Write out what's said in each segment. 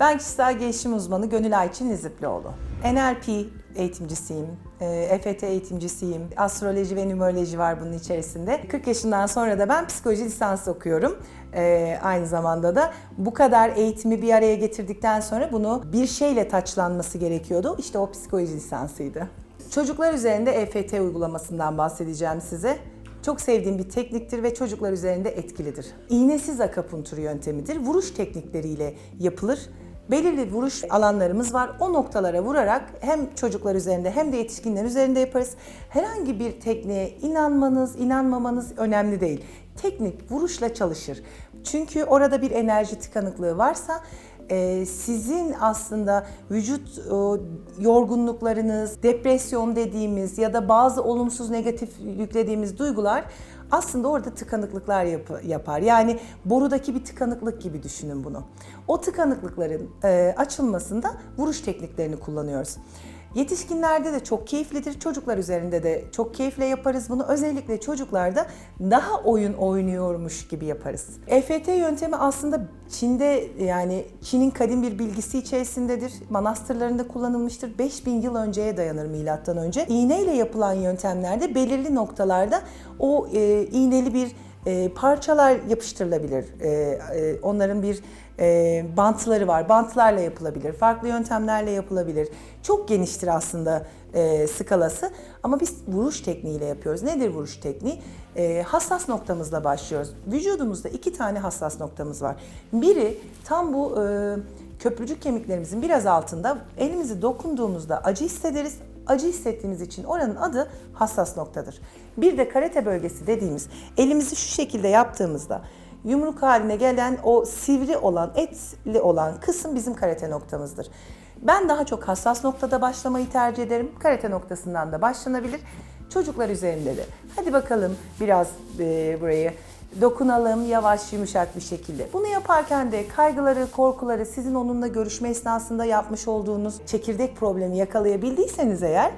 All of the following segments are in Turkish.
Ben kişisel gelişim uzmanı Gönül Ayçin Niziplioğlu. NLP eğitimcisiyim, EFT eğitimcisiyim, astroloji ve numeroloji var bunun içerisinde. 40 yaşından sonra da ben psikoloji lisansı okuyorum. E, aynı zamanda da bu kadar eğitimi bir araya getirdikten sonra bunu bir şeyle taçlanması gerekiyordu. İşte o psikoloji lisansıydı. Çocuklar üzerinde EFT uygulamasından bahsedeceğim size. Çok sevdiğim bir tekniktir ve çocuklar üzerinde etkilidir. İğnesiz akapuntur yöntemidir. Vuruş teknikleriyle yapılır. Belirli vuruş alanlarımız var. O noktalara vurarak hem çocuklar üzerinde hem de yetişkinler üzerinde yaparız. Herhangi bir tekniğe inanmanız, inanmamanız önemli değil. Teknik vuruşla çalışır. Çünkü orada bir enerji tıkanıklığı varsa e, sizin aslında vücut yorgunluklarınız, depresyon dediğimiz ya da bazı olumsuz negatif yüklediğimiz duygular aslında orada tıkanıklıklar yap- yapar. Yani borudaki bir tıkanıklık gibi düşünün bunu. O tıkanıklıkların e, açılmasında vuruş tekniklerini kullanıyoruz. Yetişkinlerde de çok keyiflidir. Çocuklar üzerinde de çok keyifle yaparız bunu. Özellikle çocuklarda daha oyun oynuyormuş gibi yaparız. EFT yöntemi aslında Çin'de yani Çin'in kadim bir bilgisi içerisindedir. Manastırlarında kullanılmıştır. 5000 yıl önceye dayanır milattan önce. İğneyle yapılan yöntemlerde belirli noktalarda o e, iğneli bir e, parçalar yapıştırılabilir. E, e, onların bir e, bantları var. Bantlarla yapılabilir. Farklı yöntemlerle yapılabilir. Çok geniştir aslında e, skalası. Ama biz vuruş tekniğiyle yapıyoruz. Nedir vuruş tekniği? E, hassas noktamızla başlıyoruz. Vücudumuzda iki tane hassas noktamız var. Biri tam bu e, köprücük kemiklerimizin biraz altında. Elimizi dokunduğumuzda acı hissederiz acı hissettiğimiz için oranın adı hassas noktadır. Bir de karate bölgesi dediğimiz elimizi şu şekilde yaptığımızda yumruk haline gelen o sivri olan, etli olan kısım bizim karate noktamızdır. Ben daha çok hassas noktada başlamayı tercih ederim. Karate noktasından da başlanabilir. Çocuklar üzerinde de. Hadi bakalım biraz e, burayı dokunalım yavaş yumuşak bir şekilde. Bunu yaparken de kaygıları, korkuları sizin onunla görüşme esnasında yapmış olduğunuz çekirdek problemi yakalayabildiyseniz eğer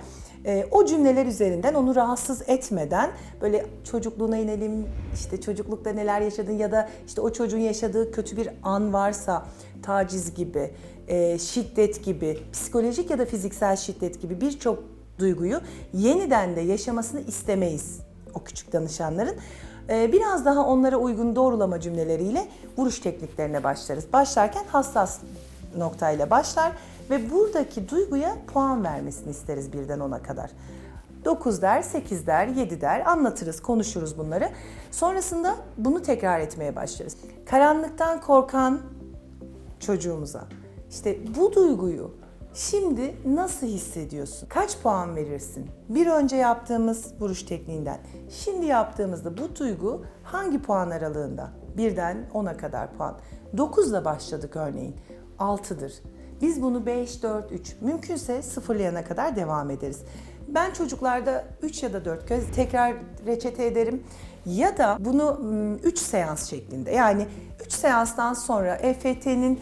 e, o cümleler üzerinden onu rahatsız etmeden böyle çocukluğuna inelim, işte çocuklukta neler yaşadın ya da işte o çocuğun yaşadığı kötü bir an varsa taciz gibi, e, şiddet gibi, psikolojik ya da fiziksel şiddet gibi birçok duyguyu yeniden de yaşamasını istemeyiz o küçük danışanların. Ee, Biraz daha onlara uygun doğrulama cümleleriyle vuruş tekniklerine başlarız. Başlarken hassas noktayla başlar ve buradaki duyguya puan vermesini isteriz birden ona kadar. 9 der, 8 der, 7 der anlatırız, konuşuruz bunları. Sonrasında bunu tekrar etmeye başlarız. Karanlıktan korkan çocuğumuza işte bu duyguyu şimdi nasıl hissediyorsun? Kaç puan verirsin? Bir önce yaptığımız vuruş tekniğinden şimdi yaptığımızda bu duygu hangi puan aralığında? Birden 10'a kadar puan. 9'la başladık örneğin. 6'dır. Biz bunu 5, 4, 3 mümkünse sıfırlayana kadar devam ederiz. Ben çocuklarda 3 ya da 4 kez tekrar reçete ederim. Ya da bunu 3 seans şeklinde yani 3 seanstan sonra EFT'nin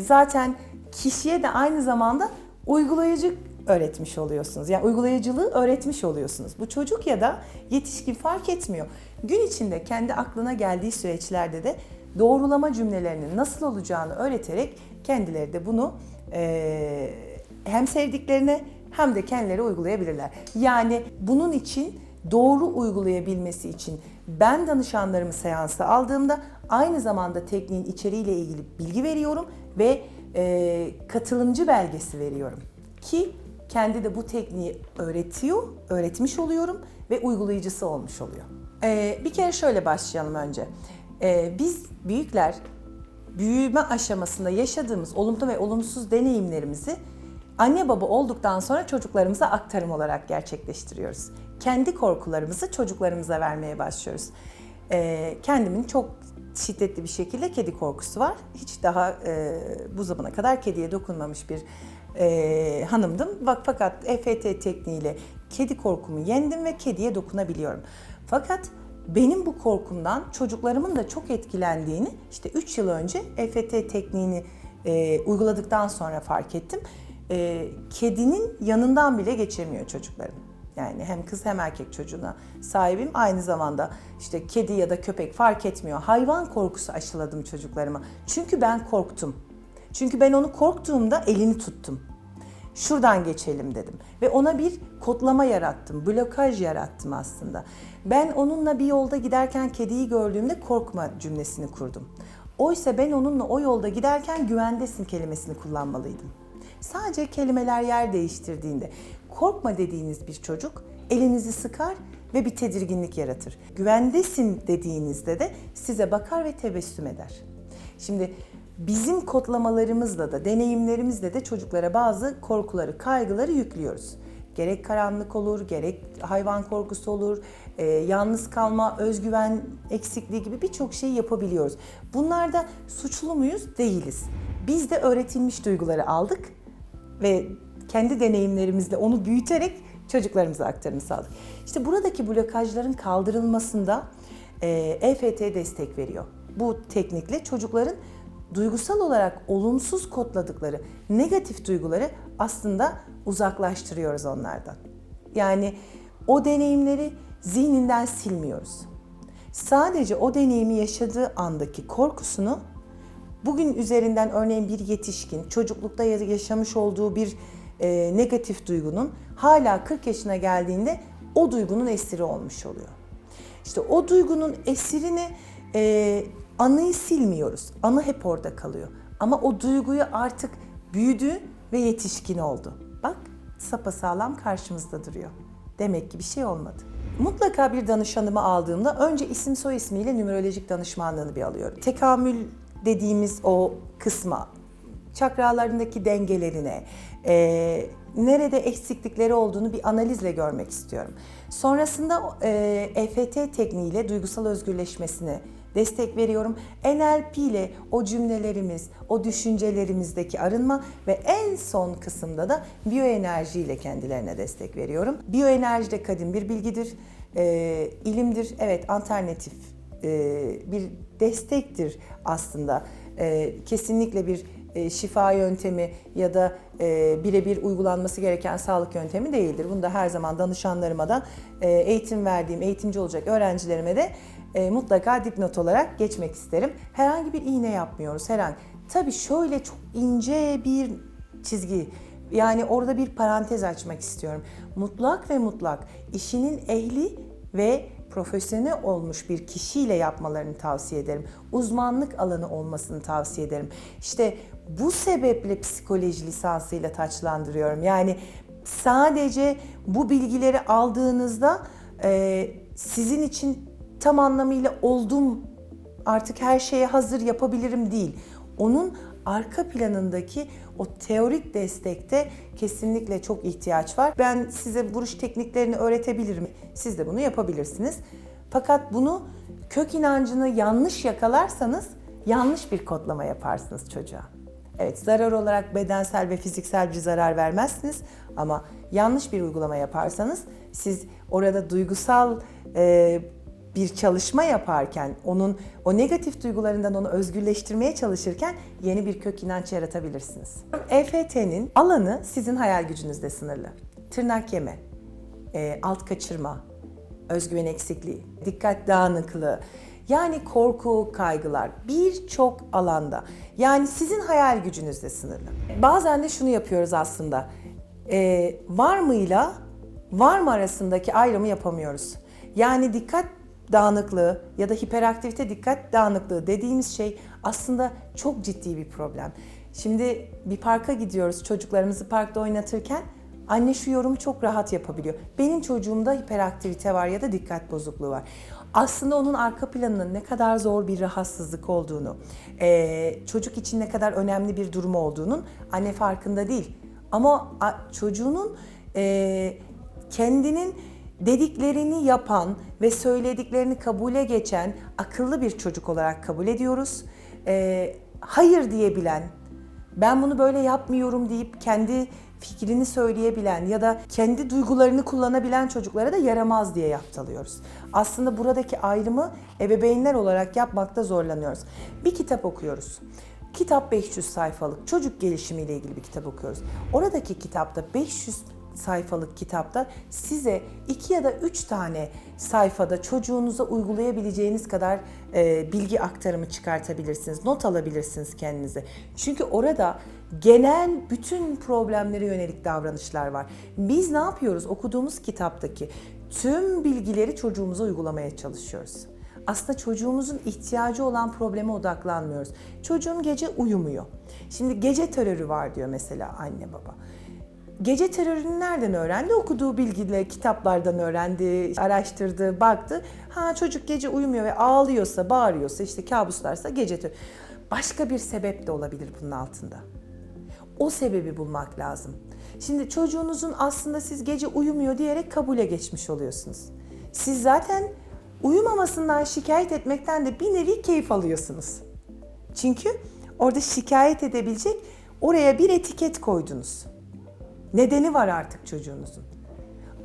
zaten kişiye de aynı zamanda uygulayıcı öğretmiş oluyorsunuz. Yani uygulayıcılığı öğretmiş oluyorsunuz. Bu çocuk ya da yetişkin fark etmiyor. Gün içinde kendi aklına geldiği süreçlerde de doğrulama cümlelerinin nasıl olacağını öğreterek kendileri de bunu e, hem sevdiklerine hem de kendileri uygulayabilirler. Yani bunun için doğru uygulayabilmesi için ben danışanlarımı seansa aldığımda aynı zamanda tekniğin içeriğiyle ilgili bilgi veriyorum ve e, katılımcı belgesi veriyorum ki kendi de bu tekniği öğretiyor, öğretmiş oluyorum ve uygulayıcısı olmuş oluyor. E, bir kere şöyle başlayalım önce. E, biz büyükler büyüme aşamasında yaşadığımız olumlu ve olumsuz deneyimlerimizi anne baba olduktan sonra çocuklarımıza aktarım olarak gerçekleştiriyoruz. Kendi korkularımızı çocuklarımıza vermeye başlıyoruz. Ee, kendimin çok şiddetli bir şekilde kedi korkusu var. Hiç daha e, bu zamana kadar kediye dokunmamış bir e, hanımdım. Fakat EFT tekniğiyle kedi korkumu yendim ve kediye dokunabiliyorum. Fakat benim bu korkumdan çocuklarımın da çok etkilendiğini işte 3 yıl önce EFT tekniğini e, uyguladıktan sonra fark ettim. E, kedinin yanından bile geçemiyor çocuklarım. Yani hem kız hem erkek çocuğuna sahibim. Aynı zamanda işte kedi ya da köpek fark etmiyor. Hayvan korkusu aşıladım çocuklarıma. Çünkü ben korktum. Çünkü ben onu korktuğumda elini tuttum. Şuradan geçelim dedim. Ve ona bir kodlama yarattım, blokaj yarattım aslında. Ben onunla bir yolda giderken kediyi gördüğümde korkma cümlesini kurdum. Oysa ben onunla o yolda giderken güvendesin kelimesini kullanmalıydım. Sadece kelimeler yer değiştirdiğinde korkma dediğiniz bir çocuk elinizi sıkar ve bir tedirginlik yaratır. Güvendesin dediğinizde de size bakar ve tebessüm eder. Şimdi bizim kodlamalarımızla da, deneyimlerimizle de çocuklara bazı korkuları, kaygıları yüklüyoruz. Gerek karanlık olur, gerek hayvan korkusu olur, e, yalnız kalma, özgüven eksikliği gibi birçok şey yapabiliyoruz. Bunlarda suçlu muyuz? Değiliz. Biz de öğretilmiş duyguları aldık ve kendi deneyimlerimizle onu büyüterek çocuklarımıza aktarım sağladık. İşte buradaki blokajların kaldırılmasında e, EFT destek veriyor. Bu teknikle çocukların duygusal olarak olumsuz kodladıkları negatif duyguları aslında uzaklaştırıyoruz onlardan. Yani o deneyimleri zihninden silmiyoruz. Sadece o deneyimi yaşadığı andaki korkusunu bugün üzerinden örneğin bir yetişkin çocuklukta yaşamış olduğu bir e, negatif duygunun hala 40 yaşına geldiğinde o duygunun esiri olmuş oluyor. İşte o duygunun esirini e, anıyı silmiyoruz. Anı hep orada kalıyor. Ama o duyguyu artık büyüdü ve yetişkin oldu. Bak sapasağlam karşımızda duruyor. Demek ki bir şey olmadı. Mutlaka bir danışanımı aldığımda önce isim soy ismiyle nümerolojik danışmanlığını bir alıyorum. Tekamül dediğimiz o kısma, çakralarındaki dengelerine, e, nerede eksiklikleri olduğunu bir analizle görmek istiyorum. Sonrasında e, EFT tekniğiyle duygusal özgürleşmesine destek veriyorum. NLP ile o cümlelerimiz, o düşüncelerimizdeki arınma ve en son kısımda da biyoenerji ile kendilerine destek veriyorum. Biyoenerji de kadim bir bilgidir, e, ilimdir, evet alternatif e, bir destektir aslında. E, kesinlikle bir e, şifa yöntemi ya da e, birebir uygulanması gereken sağlık yöntemi değildir. Bunu da her zaman danışanlarıma da e, eğitim verdiğim, eğitimci olacak öğrencilerime de e, mutlaka dipnot olarak geçmek isterim. Herhangi bir iğne yapmıyoruz. Herhangi. Tabii şöyle çok ince bir çizgi yani orada bir parantez açmak istiyorum. Mutlak ve mutlak işinin ehli ve profesyonel olmuş bir kişiyle yapmalarını tavsiye ederim. Uzmanlık alanı olmasını tavsiye ederim. İşte bu sebeple psikoloji lisansıyla taçlandırıyorum. Yani sadece bu bilgileri aldığınızda e, sizin için tam anlamıyla oldum artık her şeye hazır yapabilirim değil. Onun arka planındaki o teorik destekte kesinlikle çok ihtiyaç var. Ben size vuruş tekniklerini öğretebilirim. Siz de bunu yapabilirsiniz. Fakat bunu kök inancını yanlış yakalarsanız yanlış bir kodlama yaparsınız çocuğa. Evet zarar olarak bedensel ve fiziksel bir zarar vermezsiniz ama yanlış bir uygulama yaparsanız siz orada duygusal e, bir çalışma yaparken onun o negatif duygularından onu özgürleştirmeye çalışırken yeni bir kök inanç yaratabilirsiniz. EFT'nin alanı sizin hayal gücünüzde sınırlı. Tırnak yeme, e, alt kaçırma, özgüven eksikliği, dikkat dağınıklığı, yani korku, kaygılar birçok alanda. Yani sizin hayal gücünüzde sınırlı. Bazen de şunu yapıyoruz aslında. E, var mıyla var mı arasındaki ayrımı yapamıyoruz. Yani dikkat dağınıklığı ya da hiperaktivite dikkat dağınıklığı dediğimiz şey aslında çok ciddi bir problem. Şimdi bir parka gidiyoruz çocuklarımızı parkta oynatırken anne şu yorumu çok rahat yapabiliyor. Benim çocuğumda hiperaktivite var ya da dikkat bozukluğu var. Aslında onun arka planının ne kadar zor bir rahatsızlık olduğunu, çocuk için ne kadar önemli bir durum olduğunun anne farkında değil. Ama çocuğunun kendinin dediklerini yapan ve söylediklerini kabule geçen akıllı bir çocuk olarak kabul ediyoruz. Ee, hayır diyebilen, ben bunu böyle yapmıyorum deyip kendi fikrini söyleyebilen ya da kendi duygularını kullanabilen çocuklara da yaramaz diye yaptalıyoruz. Aslında buradaki ayrımı ebeveynler olarak yapmakta zorlanıyoruz. Bir kitap okuyoruz. Kitap 500 sayfalık çocuk gelişimiyle ilgili bir kitap okuyoruz. Oradaki kitapta 500 sayfalık kitapta size iki ya da üç tane sayfada çocuğunuza uygulayabileceğiniz kadar e, bilgi aktarımı çıkartabilirsiniz. Not alabilirsiniz kendinize. Çünkü orada genel bütün problemlere yönelik davranışlar var. Biz ne yapıyoruz? Okuduğumuz kitaptaki tüm bilgileri çocuğumuza uygulamaya çalışıyoruz. Aslında çocuğumuzun ihtiyacı olan probleme odaklanmıyoruz. Çocuğum gece uyumuyor. Şimdi gece terörü var diyor mesela anne baba. Gece terörünü nereden öğrendi? Okuduğu bilgiyle, kitaplardan öğrendi, araştırdı, baktı. Ha çocuk gece uyumuyor ve ağlıyorsa, bağırıyorsa, işte kabuslarsa gece terörü. Başka bir sebep de olabilir bunun altında. O sebebi bulmak lazım. Şimdi çocuğunuzun aslında siz gece uyumuyor diyerek kabule geçmiş oluyorsunuz. Siz zaten uyumamasından şikayet etmekten de bir nevi keyif alıyorsunuz. Çünkü orada şikayet edebilecek oraya bir etiket koydunuz. Nedeni var artık çocuğunuzun.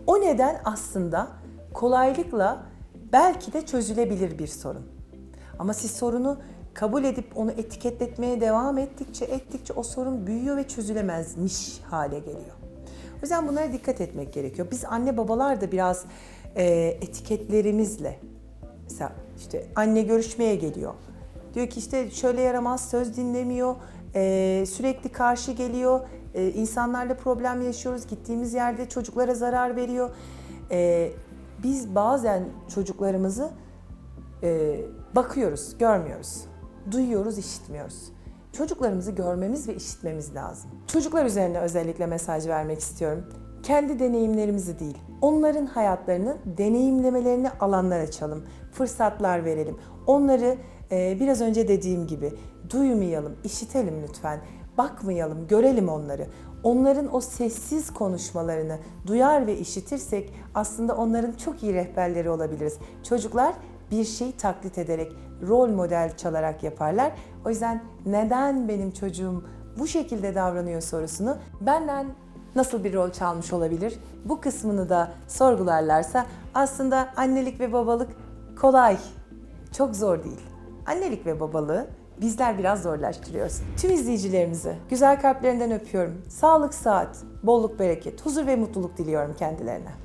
O neden aslında kolaylıkla belki de çözülebilir bir sorun. Ama siz sorunu kabul edip onu etiketletmeye devam ettikçe ettikçe o sorun büyüyor ve çözülemezmiş hale geliyor. O yüzden bunlara dikkat etmek gerekiyor. Biz anne babalar da biraz e, etiketlerimizle mesela işte anne görüşmeye geliyor. Diyor ki işte şöyle yaramaz, söz dinlemiyor, e, sürekli karşı geliyor, e, insanlarla problem yaşıyoruz, gittiğimiz yerde çocuklara zarar veriyor. E, biz bazen çocuklarımızı e, bakıyoruz, görmüyoruz. Duyuyoruz, işitmiyoruz. Çocuklarımızı görmemiz ve işitmemiz lazım. Çocuklar üzerine özellikle mesaj vermek istiyorum. Kendi deneyimlerimizi değil, onların hayatlarını deneyimlemelerini alanlar açalım, fırsatlar verelim. Onları e, biraz önce dediğim gibi duymayalım, işitelim lütfen. Bakmayalım, görelim onları. Onların o sessiz konuşmalarını duyar ve işitirsek aslında onların çok iyi rehberleri olabiliriz. Çocuklar bir şeyi taklit ederek, rol model çalarak yaparlar. O yüzden neden benim çocuğum bu şekilde davranıyor sorusunu benden nasıl bir rol çalmış olabilir? Bu kısmını da sorgularlarsa aslında annelik ve babalık kolay, çok zor değil. Annelik ve babalığı bizler biraz zorlaştırıyoruz. Tüm izleyicilerimizi güzel kalplerinden öpüyorum. Sağlık, saat, bolluk, bereket, huzur ve mutluluk diliyorum kendilerine.